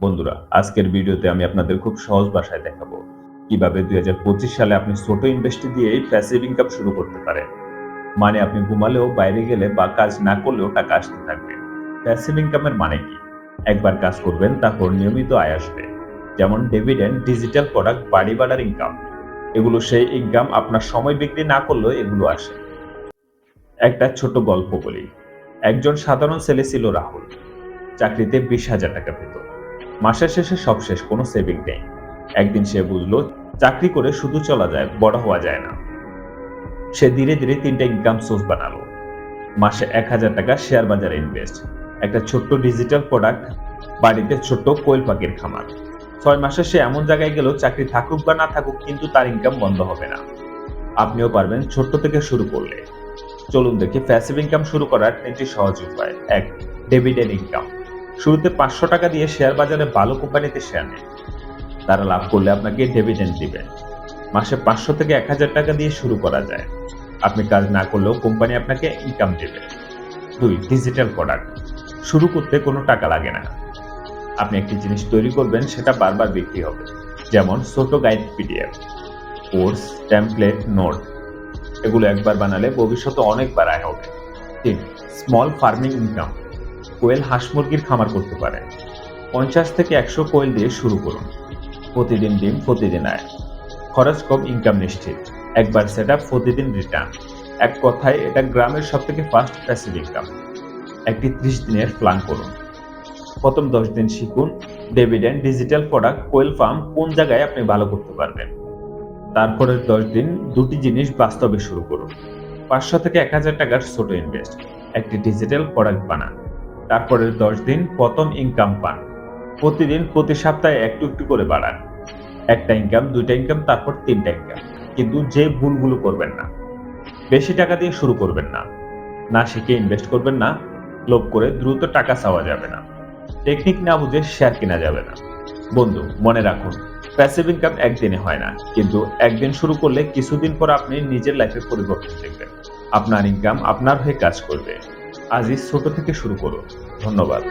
বন্ধুরা, আজকের ভিডিওতে আমি আপনাদের খুব সহজ ভাষায় দেখাবো। কীভাবে দুই হাজার পঁচিশ সালে আপনি ছোট ইনভেস্টি দিয়েই প্যাসিভ ইনকাম শুরু করতে পারেন। মানে আপনি ঘুমালেও বাইরে গেলে বা কাজ না করলেও টাকা আসতে থাকবে। প্যাসিভ ইনকামের মানে কি? একবার কাজ করবেন, তারপর নিয়মিত আয় আসবে। যেমন ডিভিডেন্ড ডিজিটাল প্রোডাক্ট বাড়ি বাড়ার ইনকাম এগুলো সেই ইনকাম আপনার সময় বিক্রি না করলেও এগুলো আসে। একটা ছোট গল্প বলি। একজন সাধারণ ছেলে ছিল রাহুল। চাকরিতে বিশ হাজার টাকা পেত। মাসের শেষে সব শেষ, কোনো সেভিং নেই। একদিন সে বুঝলো, চাকরি করে শুধু চলা যায়, বড় হওয়া যায় না। সে ধীরে ধীরে তিনটা ইনকাম সোর্স বানালো। মাসে এক হাজার টাকা শেয়ার বাজারে ইনভেস্ট একটা ছোট্ট ডিজিটাল প্রোডাক্ট বাড়িতে ছোট্ট কোয়েল পাখির খামার। ছয় মাসে সে এমন জায়গায় গেল, চাকরি থাকুক বা না থাকুক, কিন্তু তার ইনকাম বন্ধ হবে না। আপনিও পারবেন ছোট্ট থেকে শুরু করলে। চলুন দেখি প্যাসিভ ইনকাম শুরু করার তিনটি সহজ উপায়। এক ডেবিডেন্ড ইনকাম শুরুতে পাঁচশো টাকা দিয়ে শেয়ার বাজারে ভালো কোম্পানিতে শেয়ার নেন। তারা লাভ করলে আপনাকে ডেভিডেন্ড দিবে। মাসে পাঁচশো থেকে এক হাজার টাকা দিয়ে শুরু করা যায়। আপনি কাজ না করলেও কোম্পানি আপনাকে ইনকাম দেবে। দুই ডিজিটাল প্রোডাক্ট শুরু করতে কোনো টাকা লাগে না। আপনি একটি জিনিস তৈরি করবেন, সেটা বারবার বিক্রি হবে। যেমন ছোট guide PDF course template note এগুলো একবার বানালে ভবিষ্যতে অনেকবার আয় হবে। তিন স্মল ফার্মিং ইনকাম কোয়েল হাঁস মুরগির খামার করতে পারেন পঞ্চাশ থেকে একশো কোয়েল দিয়ে শুরু করুন। প্রতিদিন ডিম, প্রতিদিন আয়। খরচ কম ইনকাম নিশ্চিত। একবার সেট আপ প্রতিদিন রিটার্ন এক কথায়, এটা গ্রামের সব থেকে ফাস্ট প্যাসিভ ইনকাম একটি ত্রিশ দিনের প্ল্যান করুন। প্রথম দশ দিন শিখুন ডেভিডেন্ড ডিজিটাল প্রোডাক্ট কোয়েল ফার্ম কোন জায়গায় আপনি ভালো করতে পারবেন। তারপরের দশ দিন দুটি জিনিস বাস্তবে শুরু করুন। পাঁচশো থেকে এক হাজার টাকার ছোট ইনভেস্ট একটি ডিজিটাল প্রোডাক্ট বানান। তারপরের দশ দিন প্রথম ইনকাম পান। প্রতিদিন প্রতি সপ্তাহে একটু একটু করে বাড়ান। একটা ইনকাম দুইটা ইনকাম তারপর তিনটা ইনকাম কিন্তু যে ভুলগুলো করবেন না, বেশি টাকা দিয়ে শুরু করবেন না। না শিখে ইনভেস্ট করবেন না, লোভ করে দ্রুত টাকা চাওয়া যাবে না। টেকনিক না বুঝে শেয়ার কেনা যাবে না। বন্ধু, মনে রাখুন প্যাসিভ ইনকাম একদিনে হয় না। কিন্তু একদিন শুরু করলে কিছুদিন পর আপনি নিজের লাইফে পরিবর্তন দেখবেন। আপনার ইনকাম আপনার হয়ে কাজ করবে। আজই ছোট থেকে শুরু করো। ধন্যবাদ।